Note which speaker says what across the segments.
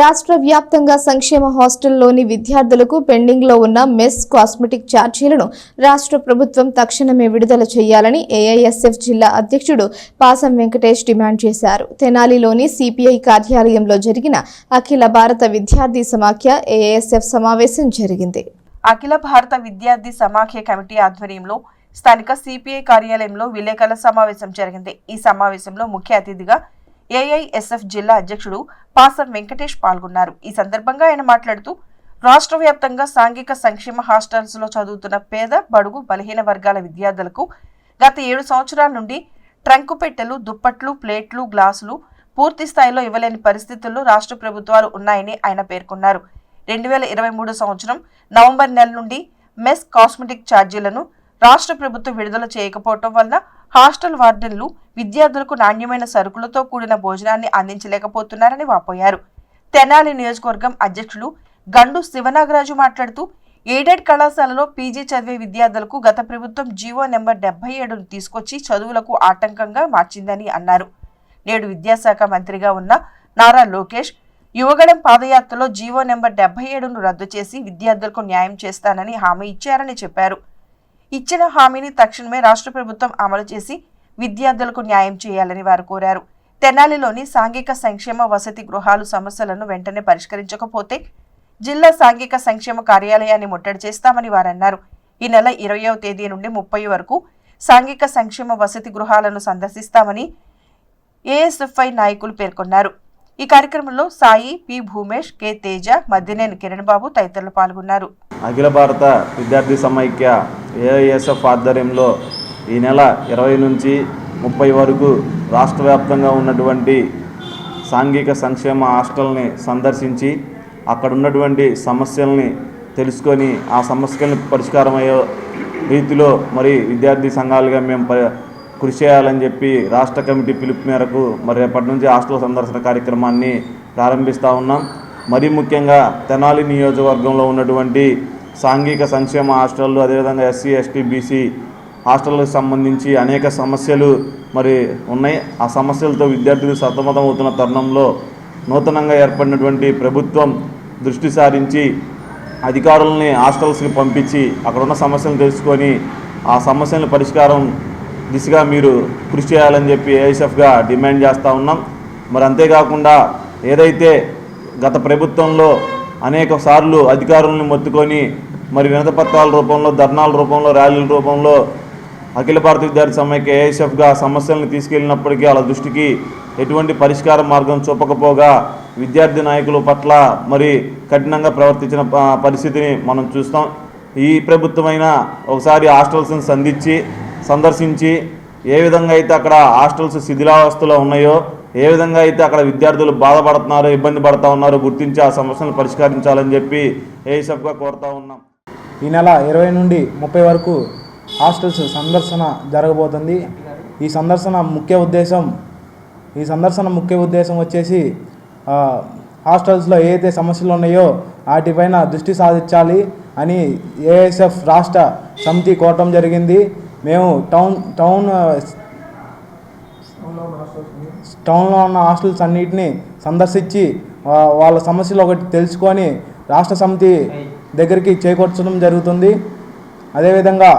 Speaker 1: రాష్ట్ర వ్యాప్తంగా సంక్షేమ హాస్టల్లోని విద్యార్థులకు పెండింగ్లో ఉన్న మెస్ కాస్మెటిక్ ఛార్జీలను రాష్ట్ర ప్రభుత్వం తక్షణమే విడుదల చేయాలని ఏఐఎస్ఎఫ్ జిల్లా అధ్యక్షుడు పాసం వెంకటేష్ డిమాండ్ చేశారు. తెనాలిలోని సిపిఐ కార్యాలయంలో జరిగిన అఖిల భారత విద్యార్థి సమాఖ్య ఏఐఎస్ఎఫ్ సమావేశం జరిగింది.
Speaker 2: అఖిల భారత విద్యార్థి సమాఖ్య కమిటీ ఆధ్వర్యంలో స్థానిక సిపిఐ కార్యాలయంలో విలేకరుల సమావేశం జరిగింది. ఈ సమావేశంలో ముఖ్య అతిథిగా ఏఐఎస్ఎఫ్ జిల్లా అధ్యక్షుడు పాసం వెంకటేష్ పాల్గొన్నారు. ఈ సందర్భంగా ఆయన మాట్లాడుతూ రాష్ట్ర వ్యాప్తంగా సాంఘిక సంక్షేమ హాస్టల్స్లో చదువుతున్న పేద బడుగు బలహీన వర్గాల విద్యార్థులకు గత ఏడు సంవత్సరాల నుండి ట్రంకు పెట్టెలు దుప్పట్లు ప్లేట్లు గ్లాసులు పూర్తి స్థాయిలో ఇవ్వలేని పరిస్థితుల్లో రాష్ట్ర ప్రభుత్వాలు ఉన్నాయని ఆయన పేర్కొన్నారు. రెండు వేల ఇరవై మూడు సంవత్సరం నవంబర్ నెల నుండి మెస్ కాస్మెటిక్ ఛార్జీలను రాష్ట్ర ప్రభుత్వం విడుదల చేయకపోవటం వల్ల హాస్టల్ వార్డెన్లు విద్యార్థులకు నాణ్యమైన సరుకులతో కూడిన భోజనాన్ని అందించలేకపోతున్నారని వాపోయారు. తెనాలి నియోజకవర్గం అధ్యక్షులు గండు శివనాగరాజు మాట్లాడుతూ ఎయిడెడ్ కళాశాలలో పీజీ చదివే విద్యార్థులకు గత ప్రభుత్వం జీవో నెంబర్ డెబ్బై ఏడును తీసుకొచ్చి చదువులకు ఆటంకంగా మార్చిందని అన్నారు. నేడు విద్యాశాఖ మంత్రిగా ఉన్న నారా లోకేష్ యువగడం పాదయాత్రలో జీవో నెంబర్ డెబ్బై ఏడును రద్దు చేసి విద్యార్థులకు న్యాయం చేస్తానని హామీ ఇచ్చారని చెప్పారు. ఇచ్చిన హామీని తక్షణమే రాష్ట్ర ప్రభుత్వం అమలు చేసి విద్యార్థులకు న్యాయం చేయాలని వారు కోరారు. తెనాలిలోని సాంఘిక సంక్షేమ వసతి గృహాలు సమస్యలను వెంటనే పరిష్కరించకపోతే జిల్లా సాంఘిక సంక్షేమ కార్యాలయాన్ని ముట్టడి చేస్తామని వారన్నారు. ఈ నెల ఇరవయవ తేదీ నుండి ముప్పై వరకు సాంఘిక సంక్షేమ వసతి గృహాలను సందర్శిస్తామని ఏఎస్ఎఫ్ఐ నాయకులు పేర్కొన్నారు. ఈ కార్యక్రమంలో సాయి పి. భూమేష్ కె. తేజ మద్దినేని కిరణ్ బాబు తదితరులు పాల్గొన్నారు.
Speaker 3: అఖిల భారత విద్యార్థి సమైక్య ఏఐఎస్ఎఫ్ ఆధ్వర్యంలో ఈ నెల ఇరవై నుంచి ముప్పై వరకు రాష్ట్ర వ్యాప్తంగా ఉన్నటువంటి సాంఘిక సంక్షేమ హాస్టల్ని సందర్శించి అక్కడ ఉన్నటువంటి సమస్యల్ని తెలుసుకొని ఆ సమస్యలను పరిష్కారమయ్యే రీతిలో మరి విద్యార్థి సంఘాలుగా మేము ప కృషి చేయాలని చెప్పి రాష్ట్ర కమిటీ పిలుపు మేరకు మరి రేపటి నుంచి హాస్టల్ సందర్శన కార్యక్రమాన్ని ప్రారంభిస్తూ ఉన్నాం. మరీ ముఖ్యంగా తెనాలి నియోజకవర్గంలో ఉన్నటువంటి సాంఘిక సంక్షేమ హాస్టళ్ళు అదేవిధంగా ఎస్సీ ఎస్టీ బీసీ హాస్టళ్ళకు సంబంధించి అనేక సమస్యలు మరి ఉన్నాయి. ఆ సమస్యలతో విద్యార్థులు సతమతం అవుతున్న తరుణంలో నూతనంగా ఏర్పడినటువంటి ప్రభుత్వం దృష్టి సారించి అధికారులని హాస్టల్స్కి పంపించి అక్కడ ఉన్న సమస్యలను తెలుసుకొని ఆ సమస్యల పరిష్కారం దిశగా మీరు కృషి చేయాలని చెప్పి ఏఎస్ఎఫ్గా డిమాండ్ చేస్తూ ఉన్నాం. మరి అంతేకాకుండా ఏదైతే గత ప్రభుత్వంలో అనేక సార్లు అధికారులను మొత్తుకొని మరి వినతపత్రాల రూపంలో ధర్నాల రూపంలో ర్యాలీల రూపంలో అఖిల భారత విద్యార్థి సమైక్య ఏఎస్ఎఫ్గా సమస్యలను తీసుకెళ్ళినప్పటికీ వాళ్ళ దృష్టికి ఎటువంటి పరిష్కార మార్గం చూపకపోగా విద్యార్థి నాయకుల పట్ల మరి కఠినంగా ప్రవర్తించిన పరిస్థితిని మనం చూస్తాం. ఈ ప్రభుత్వమైనా ఒకసారి హాస్టల్స్ని సంధించి సందర్శించి ఏ విధంగా అయితే అక్కడ హాస్టల్స్ శిథిలావస్థలో ఉన్నాయో ఏ విధంగా అయితే అక్కడ విద్యార్థులు బాధపడుతున్నారో ఇబ్బంది పడుతూ ఉన్నారో గుర్తించి ఆ సమస్యలను పరిష్కరించాలని చెప్పి ఏఎస్ఎఫ్గా కోరుతా ఉన్నాం.
Speaker 4: ఈ నెల ఇరవై నుండి ముప్పై వరకు హాస్టల్స్ సందర్శన జరగబోతుంది. ఈ సందర్శన ముఖ్య ఉద్దేశం ఈ సందర్శన ముఖ్య ఉద్దేశం వచ్చేసి హాస్టల్స్లో ఏదైతే సమస్యలు ఉన్నాయో వాటిపైన దృష్టి సాధించాలి అని ఏఎస్ఎఫ్ రాష్ట్ర సమితి కోరటం జరిగింది. మేము టౌన్ టౌన్ టౌన్లో ఉన్న హాస్టల్స్ అన్నిటిని సందర్శించి వాళ్ళ సమస్యలు ఒకటి తెలుసుకొని రాష్ట్ర సమితి దగ్గరికి చేకూర్చడం జరుగుతుంది. అదేవిధంగా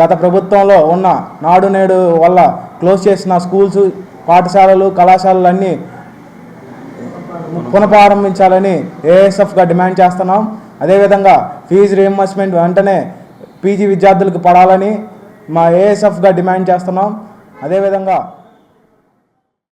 Speaker 4: గత ప్రభుత్వంలో ఉన్న నాడు నేడు వల్ల క్లోజ్ చేసిన స్కూల్స్ పాఠశాలలు కళాశాలలు అన్నీ పునఃప్రారంభించాలని ఏఎస్ఎఫ్గా డిమాండ్ చేస్తున్నాం. అదేవిధంగా ఫీజు రియంబర్స్మెంట్ వెంటనే పీజీ విద్యార్థులకు పడాలని మా ఏఎస్ఎఫ్గా డిమాండ్ చేస్తున్నాం. అదేవిధంగా